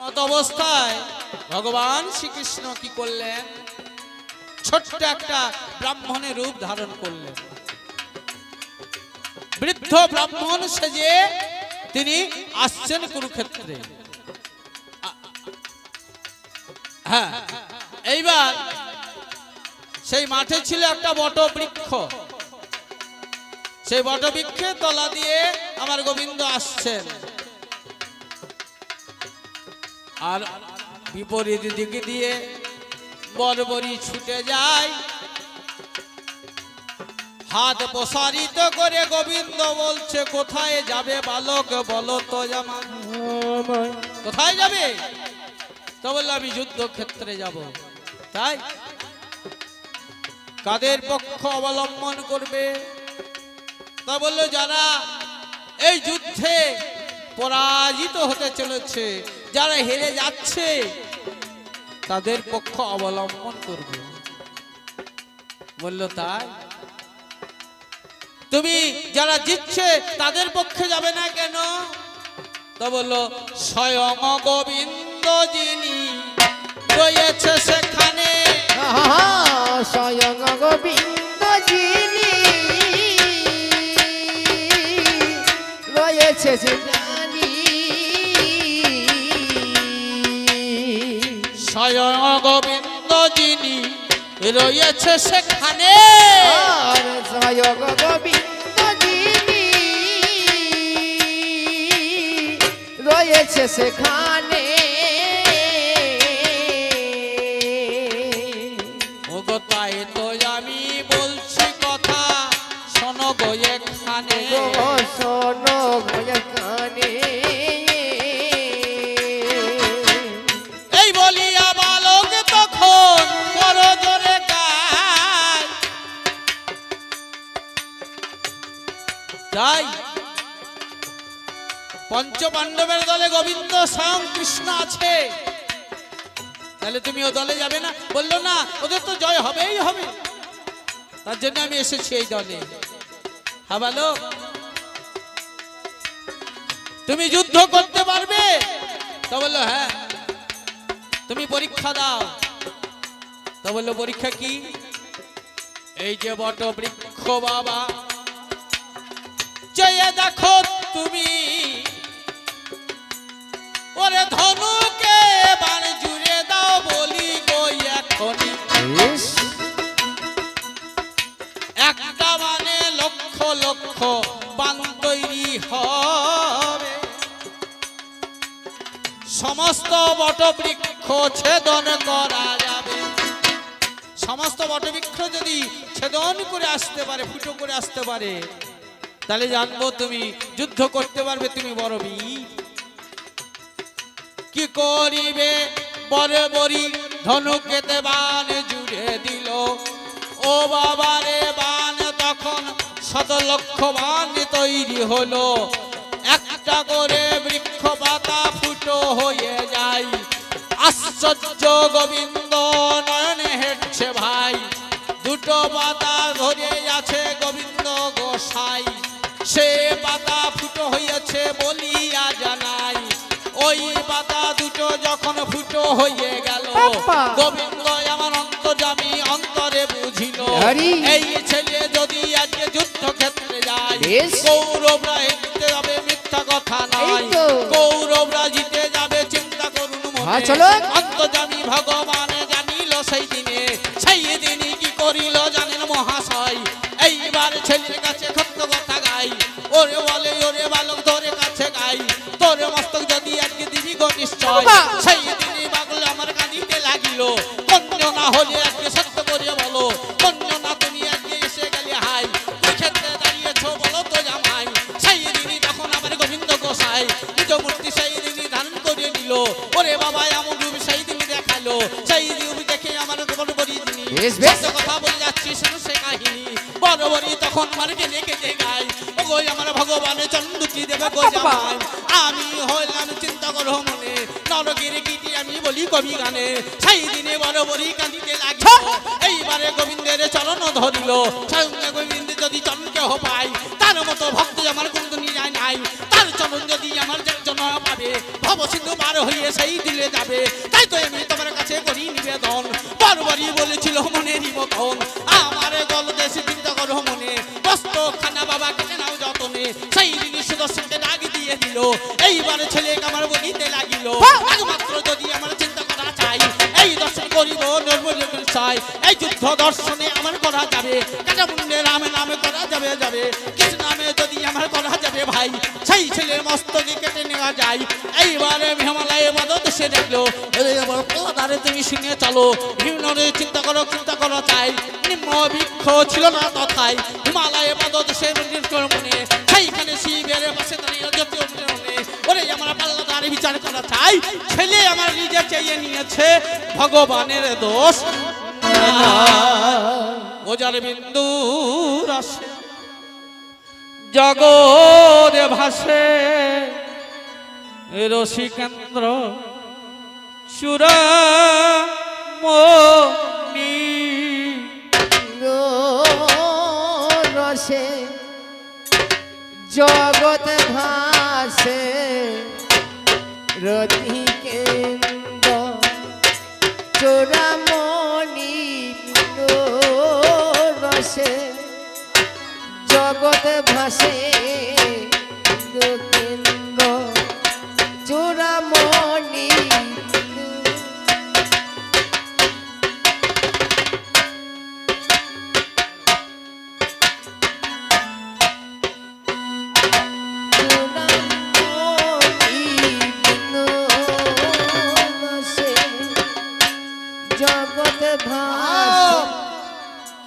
মত অবস্থায় ভগবান শ্রীকৃষ্ণ কি করলেন? ছোট্ট একটা ব্রাহ্মণের রূপ ধারণ করলেন। বৃদ্ধ ব্রাহ্মণ সেজে তিনি আসছেন কুরুক্ষেত্রে। হ্যাঁ এইবার সেই মাঠে ছিল একটা বট বৃক্ষ সেই বট বৃক্ষের তলা দিয়ে আমার গোবিন্দ আসছেন। আর বিপরীত দিকে দিয়ে বরবরি ছুটে যায়। হাত প্রসারিত করে গোবিন্দ বলছে, কোথায় যাবে বালক? বলো তো কোথায় যাবে? তো বলল, আমি যুদ্ধক্ষেত্রে যাব। তাই কাদের পক্ষ অবলম্বন করবে? তা বলল, যারা এই যুদ্ধে পরাজিত হতে চলেছে। যারা হেরে যাচ্ছে, তাদের পক্ষ অবলম্বন করবে। বলল, তাই? তুমি যারা জিতছে, তাদের পক্ষে যাবে না কেন? তো বলল, স্বয়ং গোবিন্দ যিনি রয়েছে সেখানে। স্বয়ং গোবিন্দ যিনি রয়েছে যে স্বয়ং গোবিন্দ যিনি রয়েছে সেখানে। স্বয়ং গোবিন্দ যিনি রয়েছে সেখানে। পাণ্ডবের দলে গোবিন্দ স্বয়ং কৃষ্ণ আছে। তাহলে তুমি ও দলে যাবে না? বলল, না, ওদের তো জয় হবেই হবে। তার জন্য আমি এসেছি এই দলে। হ্যাঁ বালক তুমি যুদ্ধ করতে পারবে? তো বলল হ্যাঁ। তুমি পরীক্ষা দাও। তো বলল, পরীক্ষা কি? এই যে বট বৃক্ষ বাবা। চেয়ে দেখো তুমি ওরে ধনুকে বাণ জুড়ে দাও বলি গো এখনই। একটা মানে লক্ষ লক্ষ বান তৈরি হবে। সমস্ত বটবৃক্ষ ছেদন করা যাবে। সমস্ত বটবৃক্ষ যদি ছেদন করে আসতে পারে ফুটো করে আসতে পারে তাহলে জানব তুমি যুদ্ধ করতে পারবে তুমি বড় বীর। কি করিবে? বরে বরি ধনুকেতে বান জুড়ে দিল। ও বাবারে বান, তখন শত লক্ষ বান তৈরি হলো। একটা করে বৃক্ষ পাতা ফুটো হয়ে যায়। আশ্চর্য গোবিন্দ নয়নে হেঁটছে ভাই। দুটো পাতা ধরে আছে গোবিন্দ গোসাই। সে পাতা ফুটো হয়েছে বলিয়া বাপ্পা! গোবিন্দ আমার অন্তর্জামী অন্তরে বুঝিল! এই ছেলে যদি আজকে যুদ্ধ ক্ষেত্রে যায়। কৌরবরা জিতে যাবে মিথ্যা কথা নয়। কৌরবরা জিতে যাবে চিন্তা করুন হ্যাঁ, মনে জামাই আমি হইলাম চিন্তা করো মনে নরকের গীতি আমি বলি কবি গানে। সেই দিনে বড় বড়ি কাঁদিতে লাগিল এইবারে গোবিন্দের চরণ ধরিল। সঙ্গে গোবিন্দ যদি চরণ কেহ পাই তার মতো ভক্ত আমার কোনো নিরায় নাই। তার চরণ যদি আমার জন্য পাবে ভব সিন্ধু পার হয়ে সেই দিলে যাবে। তাই তো আমি তোমার কাছে করি নিবেদন। বারবারই বলেছিল মনেরই মতন চাই। এই যুদ্ধ দর্শনে আমার করা যাবে। কাটা মুন্ডে রামে নামে করা যাবে যাবে। কৃষ্ণ নামে যদি আমার করা যাবে ভাই, সেই ছেলের মস্তকে কেটে নেওয়া যায়। এইবারে হিমালয়ে মদত সে দেখল তারে তুমি শুনে চলো। হিমনরে চিন্তা করো চিন্তা করো চাই। নিম্ন বৃক্ষ ছিল না তথায়। হিমালয়ে মদত সে মনে। সেইখানে শিবের পাশে দাঁড়িয়ে ওরে আমার পাল্লাদারে বিচার করা চাই। ছেলে আমার নিজে চেয়ে নিয়েছে। ভগবানের দোষ ওজার বিন্দু রসে জগদে ভাসে রসিকেন্দ্র সুরমণি রসে জগৎ ভাসে রতি ভাসে কেন্দ্র চোরামণি জগৎ ভাস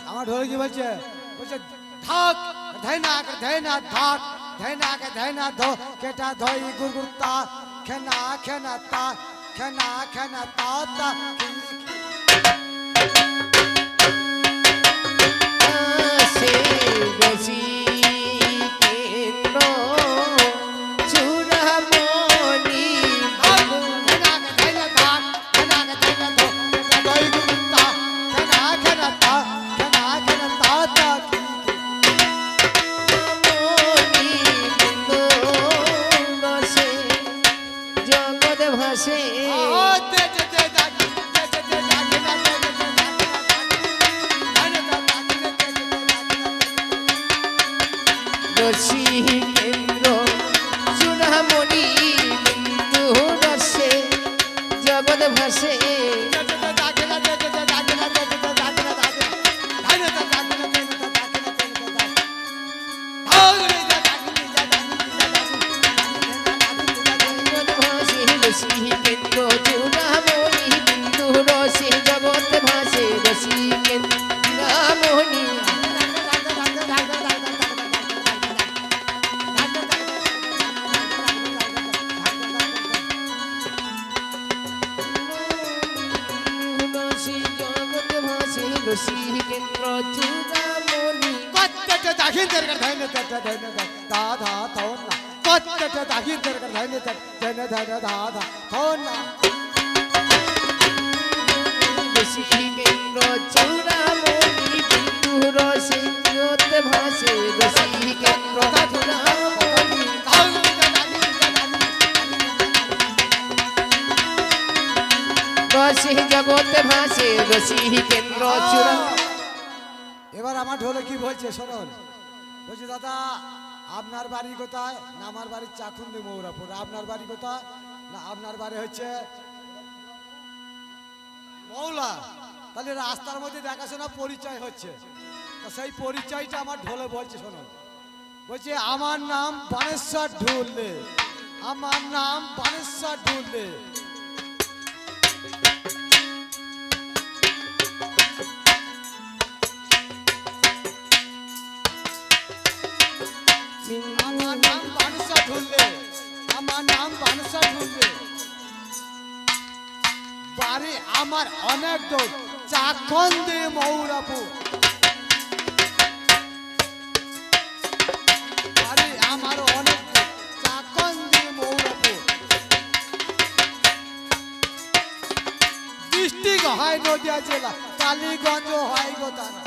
আমার ঢোলে কি বলছে বলছে ধাক ধাই धैना ধাই না धैना ধাই না ধাই না ধো কেটা ধই खेना গুর তা খেনা খেনা তা ভাসে রসি কেন্দ্র চূড়ামণি রসি কেন্দ্র চূড়ামণি বিন্দু রসে জগৎ ভাসে রসি কেন্দ্র চূড়ামণি রসি জগৎ ভাসে রসি কেন্দ্র চূড়া। এবার আমার ঢোলে কি বলছে শোনুন। বলছে দাদা আপনার বাড়ি কোথায়? না আমার বাড়ি চাকুন্দি মৌরাপুর। আপনার বাড়ি কোথায়? না আপনার বাড়ি হচ্ছে মৌলা। তাহলে রাস্তার মধ্যে দেখাশোনা পরিচয় হচ্ছে। তা সেই পরিচয়টা আমার ঢোলে বলছে শোনুন। বলছে আমার নাম বানেশ্বর ঢুললে আমার নাম বানেশ্বর ঢুললে ঢুললে আমার নাম ঢুললে বাড়ি আমার অনেক চাকন্দে মৌরাপুর। ডিস্ট্রিক্ট হয় নদিয়া জেলা, কালীগঞ্জ হয় গোতানা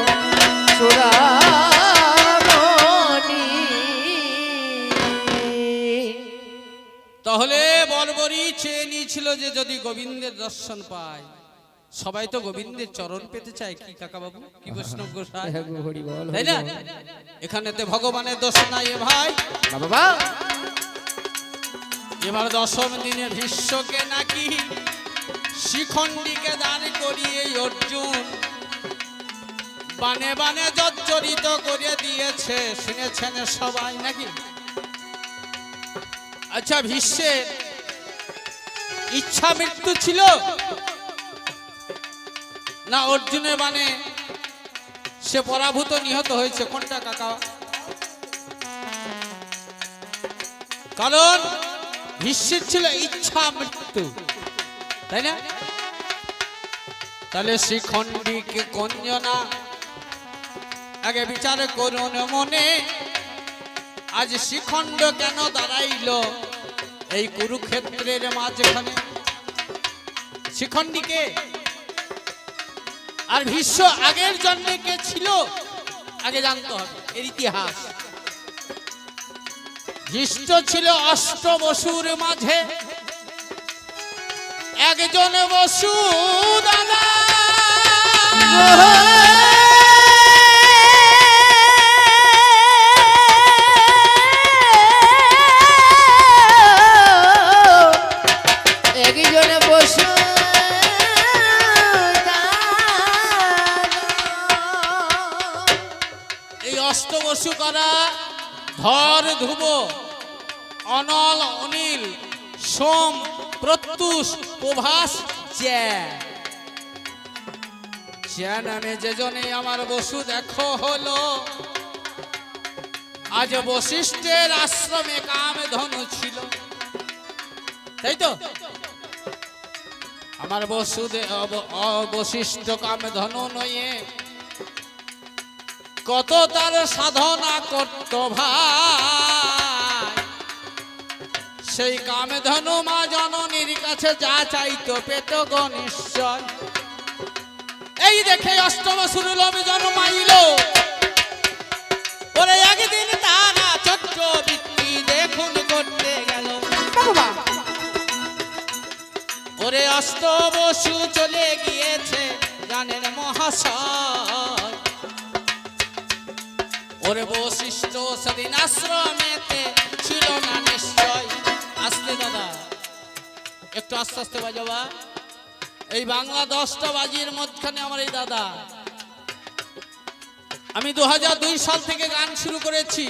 তাহলে বর্বরই চেয়ে নিয়েছিল যে যদি গোবিন্দের দর্শন পায়। সবাই তো গোবিন্দের চরণ পেতে চায়। কি কাকা বাবু কি বৈষ্ণব গোসাই? বল তাই না? এখানেতে ভগবানের দোষ নাই এ ভাই। বাবা। এবার দশম দিনে ভীষ্মকে নাকি শিখণ্ডীকে দান করিয়ে অর্জুন বানে বানে জর্জরিত করে দিয়েছে। শুনেছেন সবাই নাকি? আচ্ছা ভীষ্মের ইচ্ছা মৃত্যু ছিল? না, অর্জুনের বানে সে পরাভূত নিহত হয়েছে। কোনটা, কাকা? কারণ ভীষ্মের ছিল ইচ্ছা মৃত্যু। তাই না? তাহলে শ্রীখণ্ডীকে কঞ্জনা, আগে বিচার করুন মনে। আজ শ্রীখণ্ড কেন দাঁড়াইল? এই কুরুক্ষেত্রের মাঝখানে। শ্রীখণ্ডীকে আর ভীষ্ম আগের জন্মে কে ছিল? আগে জানতে হবে, এর ইতিহাস। ভীষ্ট ছিল অষ্ট বসুর মাঝে। একজন বসু দাদা। প্রত্যুষ প্রভাস চ্যা চ্যা নামে যে জনে আমার বসু দেখো হলো। আজ বশিষ্ঠের আশ্রমে কাম ধনু ছিল। তাই তো? আমার বসুদে অব- অবশিষ্ট কাম ধনু নয়ে কত তার সাধনা করত ভাই। সেই কামে ধনু মা জননীর কাছে যা চাইতো পেত গো নিশ্চয় এই দেখে অষ্টম সুরলভ জন্মাইল ওরে একদিন তারা দেখুন করতে গেল। ওরে অষ্ট বসু চলে গিয়েছে মহাশয়। ওরে বশিষ্ঠ সেদিন আশ্রমেতে ছিল না আসতে দাদা। একটু আস্তে আস্তে বাজাবা এই বাংলা দশটা বাজির মধ্যখানে আমার এই দাদা। আমি দু সাল থেকে গান শুরু করেছি।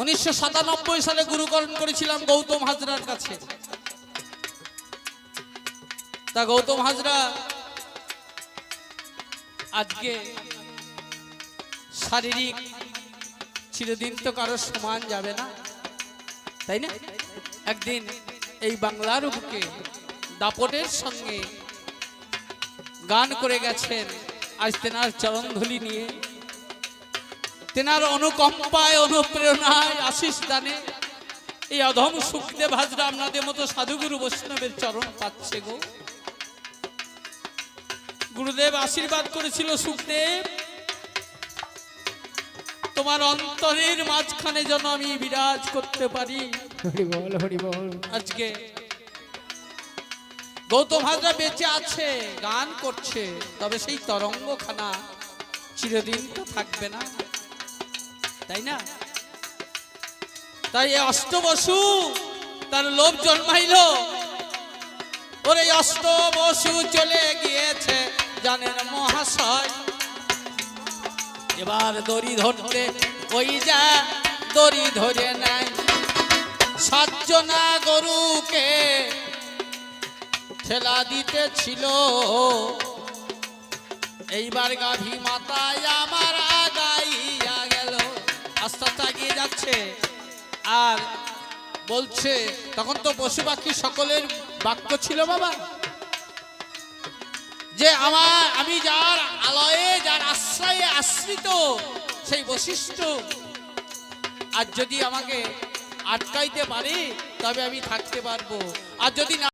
উনিশশো সাতানব্বই সালে গুরুকরণ করেছিলাম গৌতম হাজরার কাছে। তা গৌতম হাজরা আজকে শারীরিক, চিরদিন তো কারও সমান যাবে না। তাই না? একদিন এই বাংলার বুকে দাপটের সঙ্গে গান করে গেছেন আজ তেনার চরণধুলি নিয়ে। তেনার অনুকম্পায়, অনুপ্রেরণায়, আশিস দানে। এই অধম সুখদেব হাজরা আপনাদের মতো সাধুগুরু বৈষ্ণবের চরণ পাচ্ছে গো। গুরুদেব আশীর্বাদ করেছিল সুখদেব। তোমার অন্তরের মাঝখানে যেন আমি বিরাজ করতে পারি। আজকে গৌতম হাজরা বেঁচে আছে গান করছে তবে সেই তরঙ্গখানা চিরদিন তো থাকবে না। তাই না? তাই এই অষ্ট বসু তার লোভ জন্মাইল। ওরে অষ্ট বসু চলে গিয়েছে জানেন মহাশয়। এবার দড়ি ধরতে ওই যা দড়ি ধরে নেয়। সাতজনা গরুকে ঠেলা দিতে ছিল এইবার গাভী মাতায় আমার আগাইয়া গেল। আস্তে আস্তে এগিয়ে যাচ্ছে। আর বলছে, তখন তো পশু পাখি সকলের বাক্য ছিল বাবা। যে আমার, আমি যার আলয়ে যার আশ্রয়ে আশ্রিত সেই বৈশিষ্ট্য আর যদি আমাকে আটকাইতে পারে, তবে আমি থাকতে পারব। আর যদি না